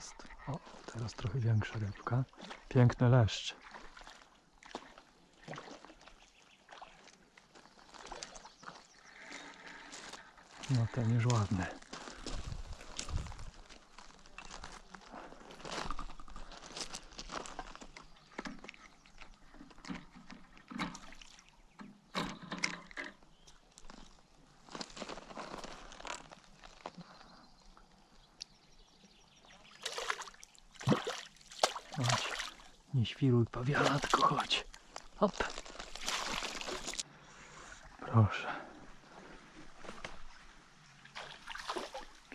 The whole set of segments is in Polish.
jest. O, teraz trochę większa rybka. Piękny leszcz. No ten już ładny. Chodź. Nie świruj pawiana, tylko chodź. Hop. Proszę.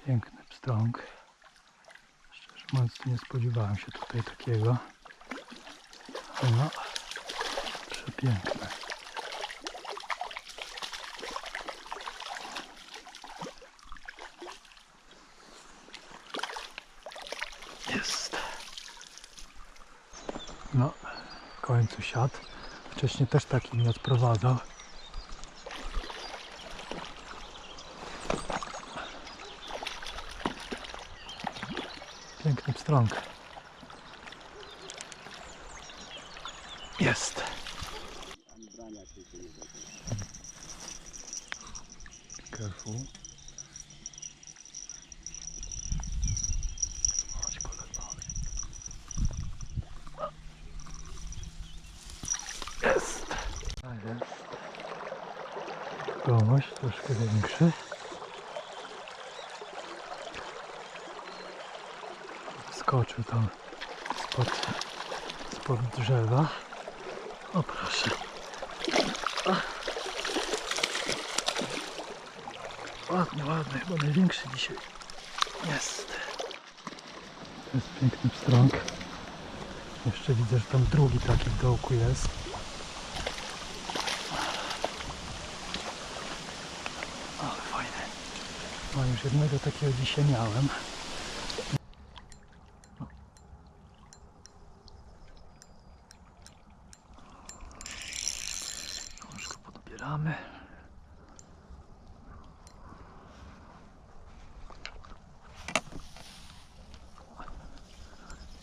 Piękny pstrąg. Szczerze mówiąc, nie spodziewałem się tutaj takiego. No, przepiękne. Jest. No, w końcu siadł. Wcześniej też taki mnie odprowadzał. Piękny pstrąg. Jest. Careful. Chodź kolego. Jest. A jest. Gołość troszkę większy. Skoczył tam spod, spod drzewa. O proszę. Ładny, ładny, chyba największy dzisiaj. Jest. To jest piękny pstrąg. Jeszcze widzę, że tam drugi taki w dołku jest. Ale fajny. Już jednego takiego dzisiaj miałem. Go podbieramy.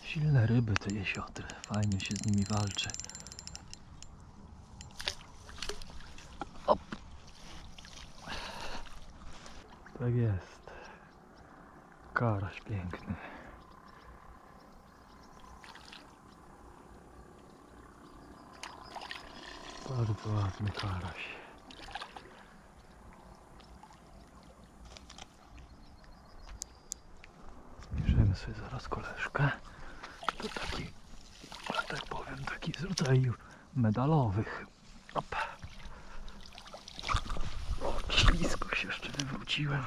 Silne ryby te jesiotry. Fajnie się z nimi walczy. Tak jest. Karaś piękny. Bardzo ładny karaś. Bierzemy sobie zaraz koleżkę. To taki, że tak powiem, taki z rodzaju medalowych. Op. O, ślisko się jeszcze wywróciłem.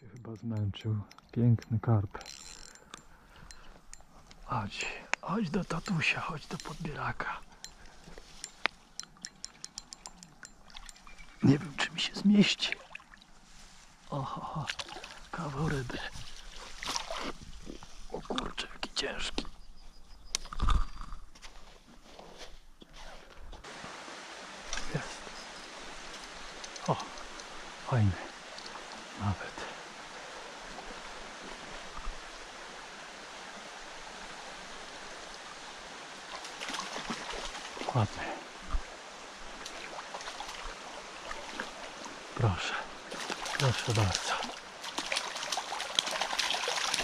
Się chyba zmęczył. Piękny karp. Chodź, chodź do tatusia, chodź do podbieraka. Nie wiem, czy mi się zmieści. Oho, kawał ryby. O kurczę, jaki ciężki. Jest. O, fajny. Nawet. Ładny. Proszę. Proszę bardzo.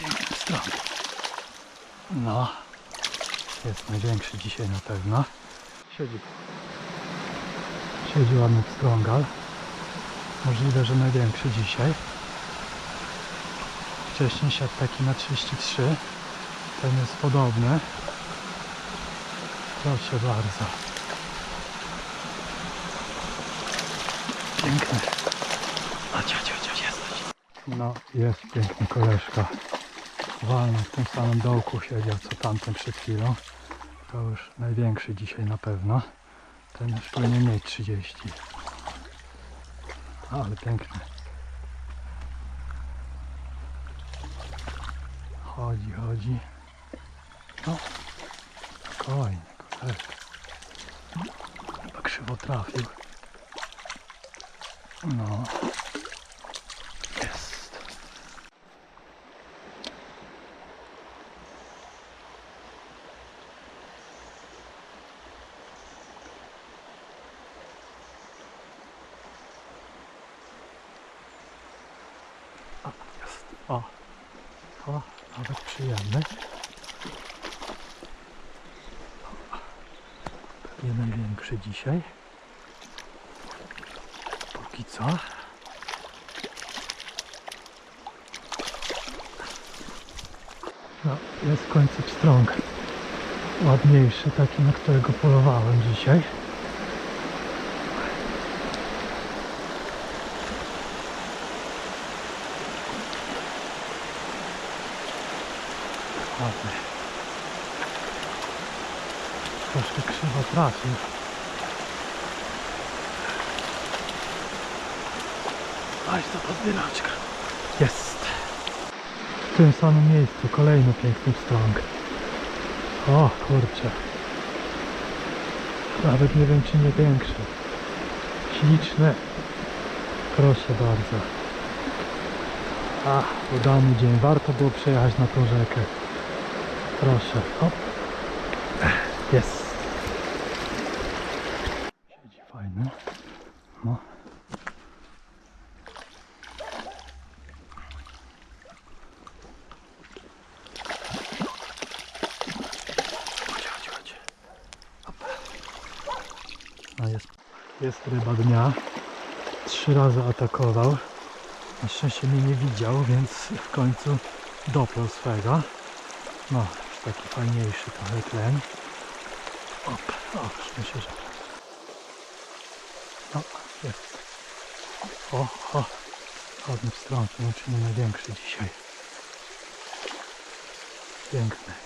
Piękny stron. No. Jest największy dzisiaj na pewno. Siedzi. Siedzi ładny pstrągal. Możliwe, że największy dzisiaj. Wcześniej siadł taki na 33. Ten jest podobny. Proszę bardzo. Piękny. Cio, cio, cio, jesteś. No, jest piękny koleżka. Walny w tym samym dołku siedział co tamten przed chwilą. To już największy dzisiaj na pewno. Ten już powinien mieć 30. Ale piękny. Chodzi, chodzi. No, spokojnie, koleżka. Chyba krzywo trafił. No. Jest. A, jest. O. O, nawet przyjemny. Pewnie największy dzisiaj. Póki co. No, jest w końcu pstrąg. Ładniejszy, taki na którego polowałem dzisiaj. Ładny. Troszkę krzywo trafił. Aś to podbieraczka. Jest. W tym samym miejscu kolejny piękny pstrąg. O kurczę. Nawet nie wiem czy nie większy. Śliczny. Proszę bardzo. A, udany dzień. Warto było przejechać na tą rzekę. Proszę. Hop. Jest. Siedzi fajny. No. Chodź, chodź, chodź. Hop. Jest, jest ryba dnia. Trzy razy atakował. Na szczęście mnie nie widział, więc w końcu dopiął swego. No, już taki fajniejszy trochę tlen. Op, o, już myślę, że... No, jest. O, o, ładny wstrąg, nie wiem czy nie największy dzisiaj. Piękny.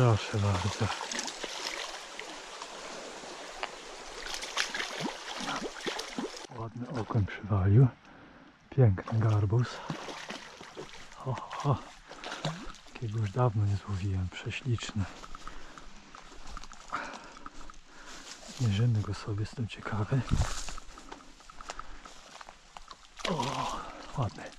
Proszę bardzo. Ładny okoń przywalił. Piękny garbus. O, o. Takiego już dawno nie złowiłem. Prześliczny. Mierzymy go sobie, jestem ciekawy. O, ładny.